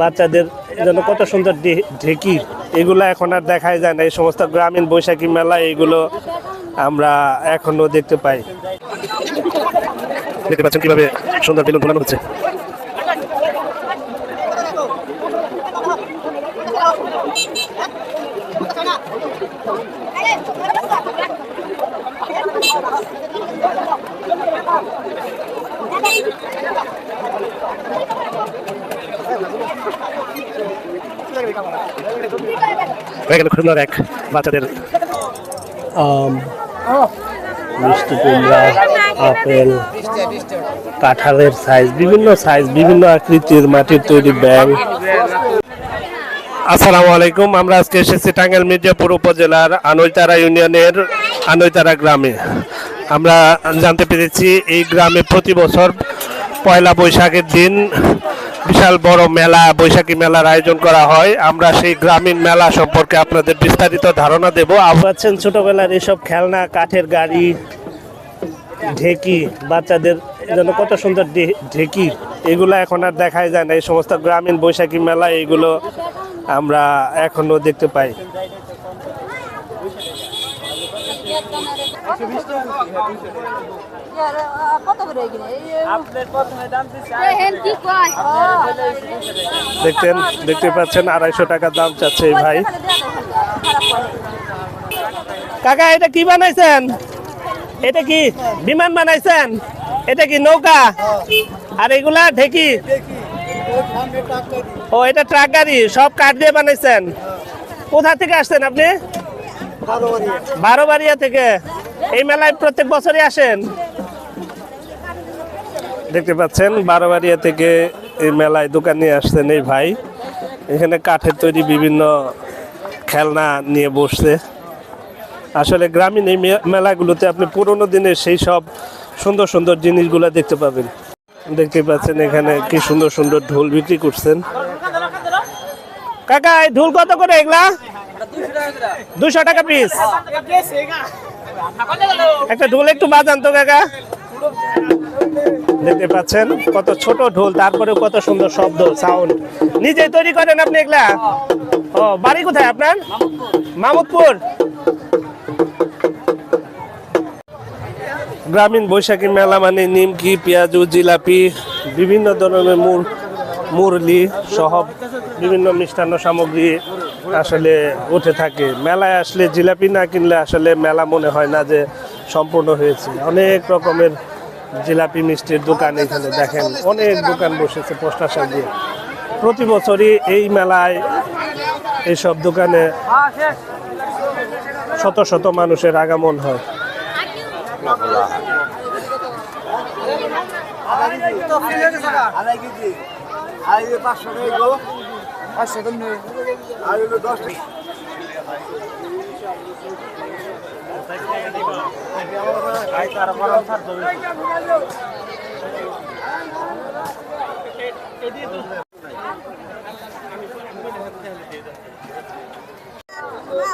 বাচ্চাদের জন্য কত সুন্দর ঢেকি, এগুলো এখন আর দেখাই যায় না। এই সমস্ত গ্রামীণ বৈশাখী মেলা, এগুলো আমরা এখনও দেখতে পাই। দেখতে পাচ্ছেন কীভাবে সুন্দর বেলুন হচ্ছে। হয়ে গেল সুন্দর এক বাচ্চাদের। মিষ্টি কুমড়া আপেল কাঁঠালের সাইজ বিভিন্ন সাইজ বিভিন্ন আকৃতির মাটির তৈরি ব্যাগ আসসালামু আলাইকুম আমরা আজকে এসেছি টাঙ্গাইল মির্জাপুর উপজেলার আনৈতারা ইউনিয়নের আনৈতারা গ্রামে। আমরা জানতে পেরেছি এই গ্রামে প্রতি বছর পয়লা বৈশাখের দিন বিশাল বড় মেলা, বৈশাখী মেলার আয়োজন করা হয়। আমরা সেই গ্রামীণ মেলা সম্পর্কে আপনাদের বিস্তারিত ধারণা দেব। আছেন ছোটবেলার এসব খেলনা, কাঠের গাড়ি, ঢেকি, বাচ্চাদের জন্য কত সুন্দর ঢেকি, এগুলো এখন আর দেখাই যায় না। এই সমস্ত গ্রামীণ বৈশাখী মেলা, এগুলো আমরা এখনও দেখতে পাই। কত করে এখানে আপনার প্রথমে দাম কি কয়? দেখতেন দেখতে পাচ্ছেন আড়াইশো টাকা দাম চাচ্ছে এই ভাই। কাকা এটা কি বানাইছেন? এটা কি বিমান বানাইছেন? এটা কি নৌকা? আর এগুলা ঢেকি? ও এটা ট্রাক গাড়ি সব কাঠ দিয়ে বানাইছেন। কোথা থেকে আসছেন আপনি? বারোবাড়িয়া থেকে। এই মেলায় প্রত্যেক বছরই আসেন? দেখতে পাচ্ছেন বারোবাড়িয়া থেকে এই মেলায় দোকান নিয়ে আসছেন এই ভাই। এখানে কাঠের তৈরি বিভিন্ন খেলনা নিয়ে বসছে। আসলে গ্রামীণ এই মেলাগুলোতে আপনি পুরোনো দিনের সেই সব সুন্দর সুন্দর জিনিসগুলো দেখতে পাবেন। দেখতে পাচ্ছেন এখানে কি সুন্দর সুন্দর ঢোল বিক্রি করছেন। কাকা এই ঢোল কত করে এগুলা? দুশো টাকা পিস একটা ঢোল একটু বাজান তো কাকা। দেখতে পাচ্ছেন, কত ছোট ঢোল তারপরে কত সুন্দর শব্দ সাউন্ড নিজেই তৈরি করেন আপনি এগুলা? ও, বাড়ি কোথায় আপনার? মামুদপুর। গ্রামীণ বৈশাখী মেলা মানে নিমকি, পেঁয়াজু, জিলাপি, বিভিন্ন ধরনের মুর, মুরলি সহ বিভিন্ন মিষ্টান্ন সামগ্রী আসলে উঠে থাকে। মেলায় আসলে জিলাপি না কিনলে আসলে মেলা মনে হয় না যে সম্পূর্ণ হয়েছে। অনেক রকমের জিলাপি মিষ্টির দোকান এখানে দেখেন, অনেক দোকান বসেছে পোস্টার সাজিয়ে। প্রতি বছরই এই মেলায় এইসব দোকানে শত শত মানুষের আগমন হয়।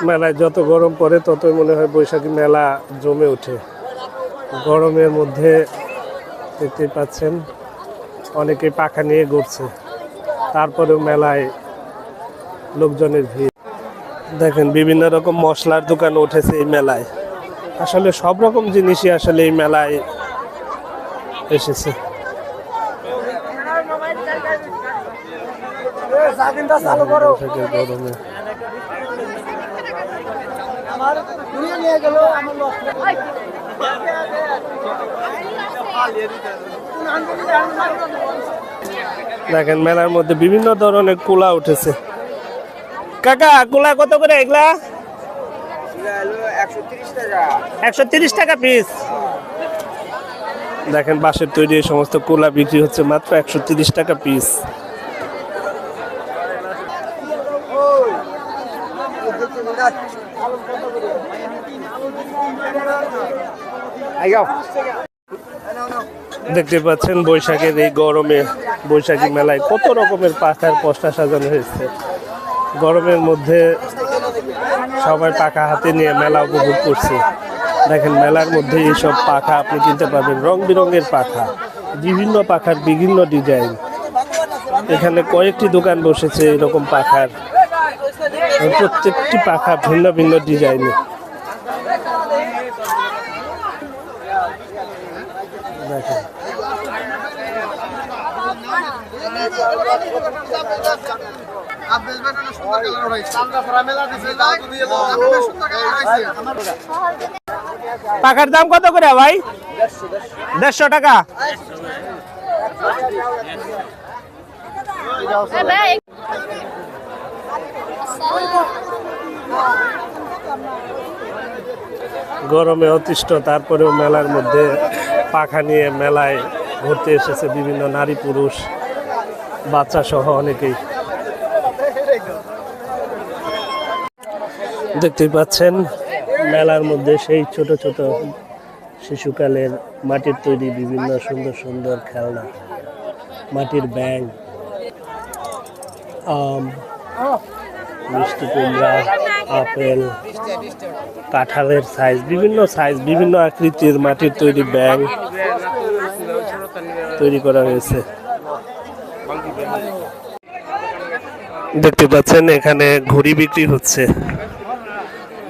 মেলায় যত গরম পড়ে ততই মনে হয় বৈশাখী মেলা জমে ওঠে। গরমের মধ্যে দেখতেই পাচ্ছেন অনেকে পাখা নিয়ে ঘুরছে। তারপরেও মেলায় লোকজনের ভিড়। দেখেন, বিভিন্ন রকম মশলার দোকান উঠেছে এই মেলায়। আসলে সব রকম জিনিসই আসলে এই মেলায় এসেছে। দেখেন, মেলার মধ্যে বিভিন্ন ধরনের কুলা উঠেছে। কাকা, কুলা কত করে এগুলা? একশো তিরিশ টাকা। পিস দেখেন বাঁশের তৈরি এই সমস্ত কুলা বিক্রি হচ্ছে মাত্র একশো তিরিশ টাকা পিস দেখতে পাচ্ছেন বৈশাখের এই গরমে বৈশাখী মেলায় কত রকমের পাখার পস্তা সাজানো হয়েছে। গরমের মধ্যে সবাই পাখা হাতে নিয়ে মেলা উপভোগ করছে। দেখেন, মেলার মধ্যে এইসব পাখা আপনি কিনতে পারবেন। রং বেরঙের পাখা, বিভিন্ন পাখার বিভিন্ন ডিজাইন। এখানে কয়েকটি দোকান বসেছে এরকম পাখার। প্রত্যেকটি পাখা ভিন্ন ভিন্ন ডিজাইনের। পাখার দাম কত করে ভাই? দেড়শো টাকা। গরমে অতিষ্ঠ তারপরেও মেলার মধ্যে পাখা নিয়ে মেলায় ঘুরতে এসেছে বিভিন্ন নারী পুরুষ বাচ্চা সহ অনেকেই। দেখতেই পাচ্ছেন, মেলার মধ্যে সেই ছোট ছোট শিশুকালের মাটির তৈরি বিভিন্ন সুন্দর সুন্দর খেলনা, মাটির ব্যাং আম, মিষ্টি কুমড়া, আপেল, কাঁঠালের সাইজ বিভিন্ন সাইজ বিভিন্ন আকৃতির মাটির তৈরি ব্যাং তৈরি করা হয়েছে। দেখতে পাচ্ছেন এখানে ঘুড়ি বিক্রি হচ্ছে।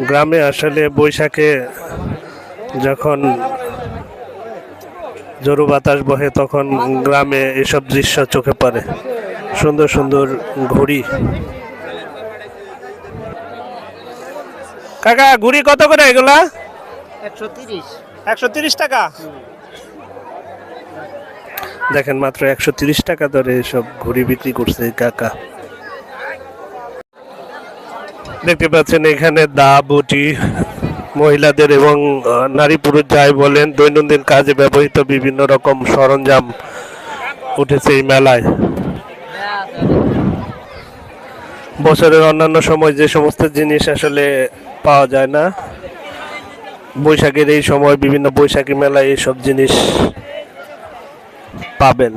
গ্রামে আসলে বৈশাখে যখন জোরু বাতাস বহে তখন গ্রামে এসব দৃশ্য চোখে পড়ে। সুন্দর সুন্দর ঘুড়ি। কাকা ঘুড়ি কত করে এগুলা? একশো তিরিশ। টাকা? দেখেন মাত্র একশো তিরিশ টাকা ধরে এসব ঘুড়ি বিক্রি করছে কাকা। দেখতে পাচ্ছেন এখানে দা, বটি, মহিলাদের এবং নারী পুরুষ যাই বলেন, দৈনন্দিন কাজে ব্যবহৃত বিভিন্ন রকম সরঞ্জাম উঠেছে এই মেলায়। বছরের অন্যান্য সময় যে সমস্ত জিনিস আসলে পাওয়া যায় না, বৈশাখের এই সময় বিভিন্ন বৈশাখী মেলায় এইসব জিনিস পাবেন।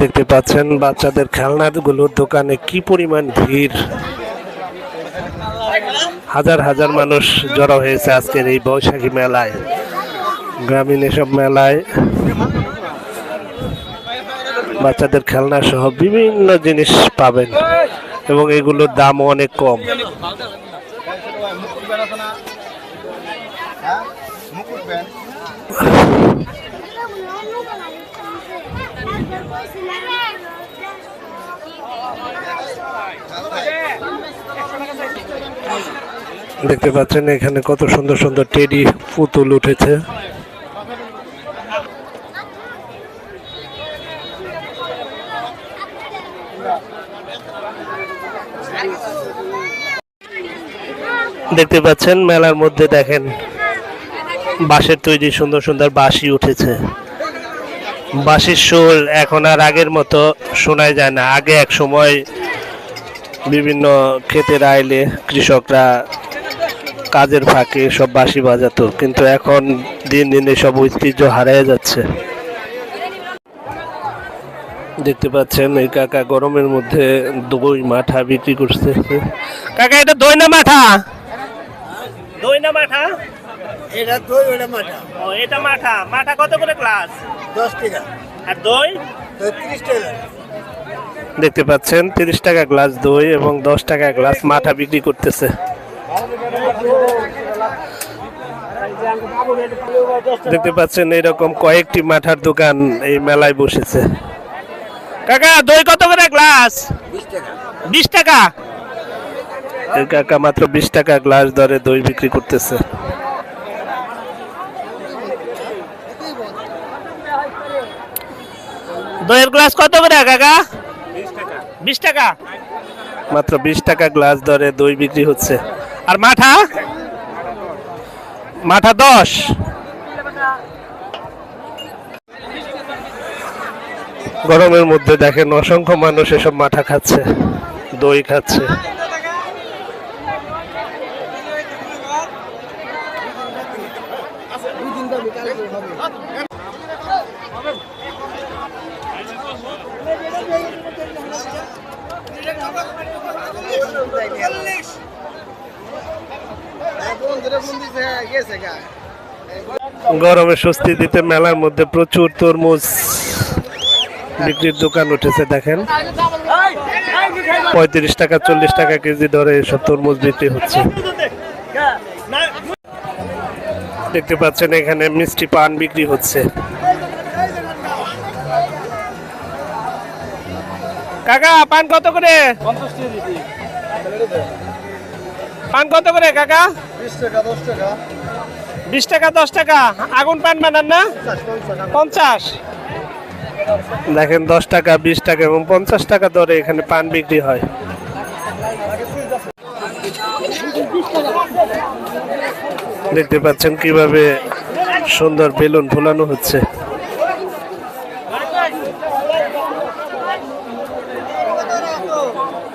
দেখতে পাচ্ছেন বাচ্চাদের খেলনাগুলোর দোকানে কি পরিমাণ ভিড়? হাজার হাজার মানুষ জড়ো হয়েছে আজকের এই বৈশাখী মেলায়, গ্রামীণ এসব মেলায়। বাচ্চাদের খেলনা সহ বিভিন্ন জিনিস পাবেন এবং এগুলোর দামও অনেক কম। দেখতে পাচ্ছেন এখানে কত সুন্দর সুন্দর টেডি পুতুল উঠেছে। দেখতে পাচ্ছেন মেলার মধ্যে দেখেন বাঁশের তৈরি সুন্দর সুন্দর বাঁশি উঠেছে। বাঁশির সুর এখন আর আগের মতো শোনাই যায় না। আগে এক সময় বিভিন্ন ক্ষেতের আইলে কৃষকরা কাজের ফাঁকে সব বাঁশি বাজাতো, কিন্তু এখন দিন দিন এসব ঐতিহ্য হারিয়ে যাচ্ছে। দেখতে পাচ্ছেন এই কাকা গরমের মধ্যে দই মাঠা বিক্রি করছে। কাকা, এটা দই না মাঠা? দই না মাঠা? এটা দই ওটা মাঠা। ও এটা মাঠা। মাঠা কত করে ক্লাস? দশ টাকা। আর দই? তিরিশ টাকা। দেখতে পাচ্ছেন তিরিশ টাকা গ্লাস দই এবং দশ টাকা গ্লাস মাঠা বিক্রি করতেছে। দেখতে পাচ্ছেন এরকম কয়েকটি মাঠার দোকান এই মেলায় বসেছে। কাকা দই কত করে গ্লাস? বিশ টাকা? এই কাকা মাত্র বিশ টাকা গ্লাস দরে দই বিক্রি করতেছে। দইয়ের গ্লাস কত করে কাকা? বিশ টাকা। মাত্র বিশ টাকা গ্লাস দরে দই বিক্রি হচ্ছে। আর মাঠা? মাঠা দশ। গরমের মধ্যে দেখেন অসংখ্য মানুষ এসব মাঠা খাচ্ছে দই খাচ্ছে। গরমে স্বস্তি দিতে মেলার মধ্যে প্রচুর তরমুজ বিক্রির দোকান উঠেছে, দেখেন। পঁয়ত্রিশ টাকা, চল্লিশ টাকা কেজি দরে এসব তরমুজ বিক্রি হচ্ছে। দেখতে পাচ্ছেন এখানে মিষ্টি পান বিক্রি হচ্ছে। কাকা পান কত করে? পান কত করে কাকা? বিশ টাকা দশ টাকা। আগুন পান বানান না? পঞ্চাশ। দেখেন দশ টাকা বিশ টাকা এবং পঞ্চাশ টাকা দরে এখানে পান বিক্রি হয়। দেখতে পাচ্ছেন কীভাবে সুন্দর বেলুন ফুলানো হচ্ছে।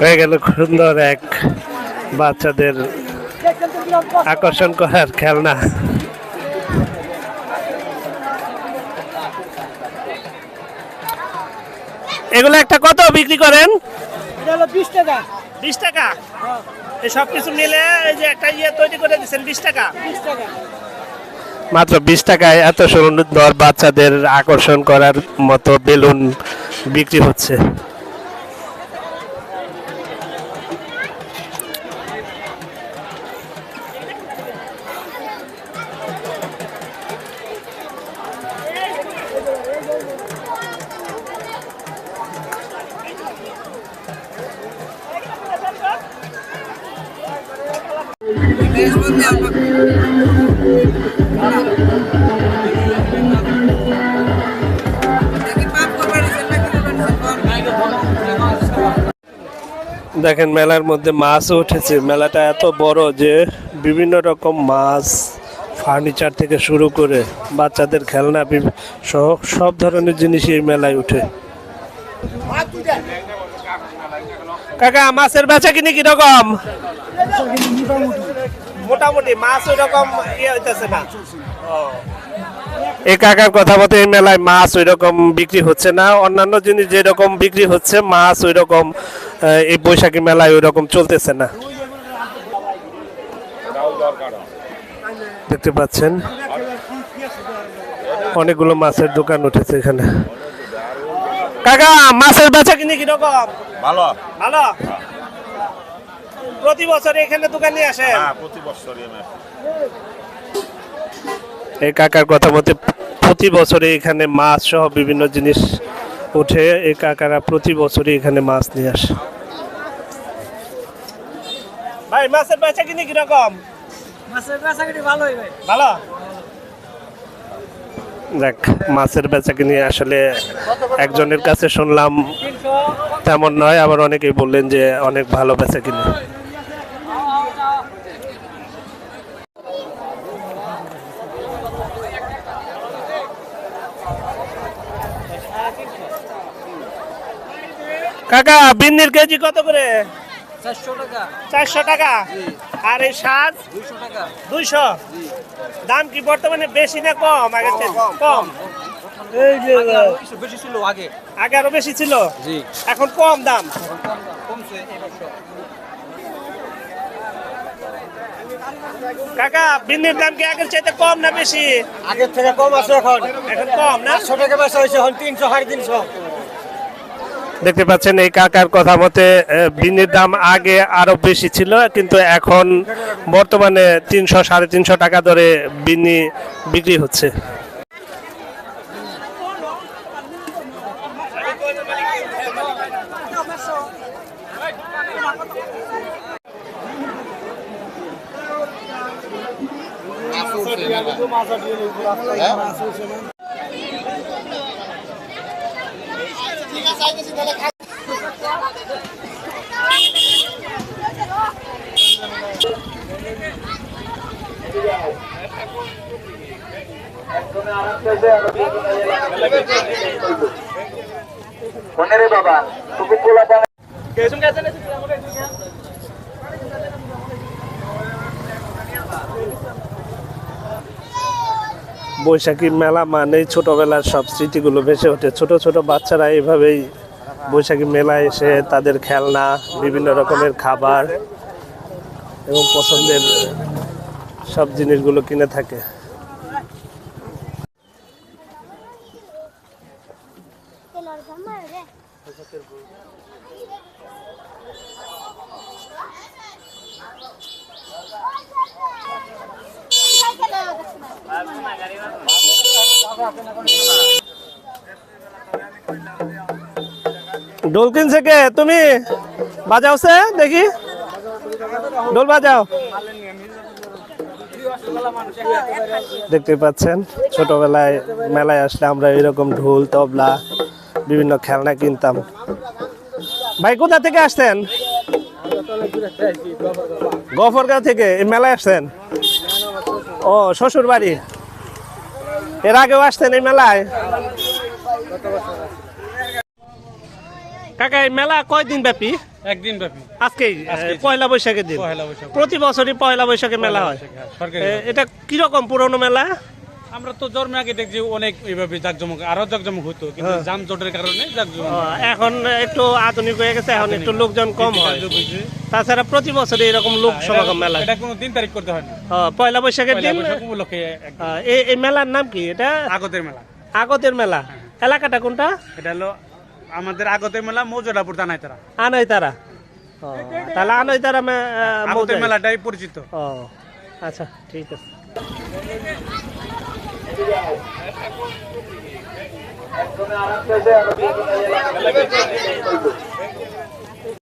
হয়ে গেল সুন্দর এক বাচ্চাদের আকর্ষণ করার খেলনা। এগুলো একটা কত বিক্রি করেন? বিশ টাকা। বিশ টাকা? এই সব কিছু মিলে এই যে একটা ইয়ে তৈরি করে দিচ্ছেন বিশ টাকা? বিশ টাকা। মাত্র বিশ টাকায় এত সুন্দর বাচ্চাদের আকর্ষণ করার মতো বেলুন বিক্রি হচ্ছে। দেখেন মেলার মধ্যে মাছও উঠেছে। মেলাটা এত বড় যে বিভিন্ন রকম মাছ ফার্নিচার থেকে শুরু করে বাচ্চাদের খেলনা সহ সব ধরনের জিনিসই এই মেলায় উঠে। কাকা, মাছের বেচা কিনে কীরকম? মোটামুটি, মাছ ওই রকম ইয়ে হইতেছে না। এই কাকার কথা মতো এই মেলায় মাছ ওই রকম বিক্রি হচ্ছে না। অন্যান্য জিনিস যেরকম বিক্রি হচ্ছে মাছ ওই রকম এই বৈশাখী মেলায় ওই রকম চলতেছে না। দেখতে পাচ্ছেন অনেকগুলো মাছের দোকান উঠেছে এখানে। কাকা মাছের বেচা কিনে কীরকম? ভালো। ভালো? প্রতি বছর এখানে দোকানে আসে হ্যাঁ প্রতি বছরই। এই কাকার কথা মতে প্রতি বছরে এখানে মাছ সহ বিভিন্ন জিনিস ওঠে এই কাকারা প্রতি বছরই এখানে মাছ নিয়ে আসে। ভাই মাছের বেচা কিনে কীরকম? মাছের ভালোই ভাই। ভালো? দেখ মাছের বেচা কিনে আসলে একজনের কাছে শুনলাম তেমন নয় আবার অনেকেই বললেন যে অনেক ভালো বেচা কিনে কাকা বিন্নির কেজি কত করে? চারশো টাকা। আর এই শাক দুইশো দাম কি বর্তমানে বেশি না কম? আগের চেয়ে? কম এই যে বেশি ছিল আগে। আগে আরও বেশি ছিল? এখন কম দাম। কমছে কাকা বিন্নির দাম কি আগের চাইতে কম না বেশি? আগের থেকে কম আছে এখন। এখন কম না? আটশো টাকা হয়েছে এখন তিনশো সাড়ে তিনশো। দেখতে পাচ্ছেন এই কাকার কথা মতে বিনির দাম আগে আরও বেশি ছিল, কিন্তু এখন বর্তমানে তিনশো, সাড়ে তিনশো টাকা ধরে বিনি বিক্রি হচ্ছে। যাইতেছি তাহলে বাবা তুমি কোলা পানি বৈশাখী মেলা মানেই ছোটবেলার সব স্মৃতিগুলো ভেসে ওঠে। ছোট ছোট বাচ্চারা এইভাবেই বৈশাখী মেলায় এসে তাদের খেলনা, বিভিন্ন রকমের খাবার এবং পছন্দের সব জিনিসগুলো কিনে থাকে। ডোল কিনছে কে তুমি বাজাওছে দেখি। ডোল বাজাও। দেখতে পাচ্ছেন, ছোটবেলায় মেলায় আসলে আমরা এরকম ঢোল, তবলা, বিভিন্ন খেলনা কিনতাম। ভাই, কোথা থেকে আসছেন? গফরগাঁও থেকে, এই মেলায় আসছেন? ও শ্বশুর বাড়ি এর আগেও আসতেন এই মেলায়? কাকা এই মেলা কয়দিন ব্যাপী? একদিন ব্যাপী। পয়লা বৈশাখের দিন। প্রতি বছরই পয়লা বৈশাখে মেলা হয়। সরকারি এ, এটা কীরকম পুরনো মেলা? আমরা তো জন্মের আগে দেখছি অনেক এইভাবে জাকজমক আরও জাকজমক হতো কিন্তু যানজটের কারণে জাকজমক এখন একটু আধুনিক হয়ে গেছে এখন একটু লোকজন কম হয়। তাছাড়া প্রতি বছর এরকম লোক সমাগম মেলা। এটা কোনো দিন তারিখ করতে হয় না পয়লা বৈশাখের দিন উপলক্ষে এই এই মেলার নাম কি এটা? আগতের মেলা। আগতের মেলা। এলাকাটা কোনটা? এটা হলো আমাদের আগতের মেলা মৌজোডাপুর দানাইতারা আনই তারা তাহলে আনই তারা আগতের মেলাটাই পরিচিত। ও আচ্ছা ঠিক আছে। একজনে আর একটা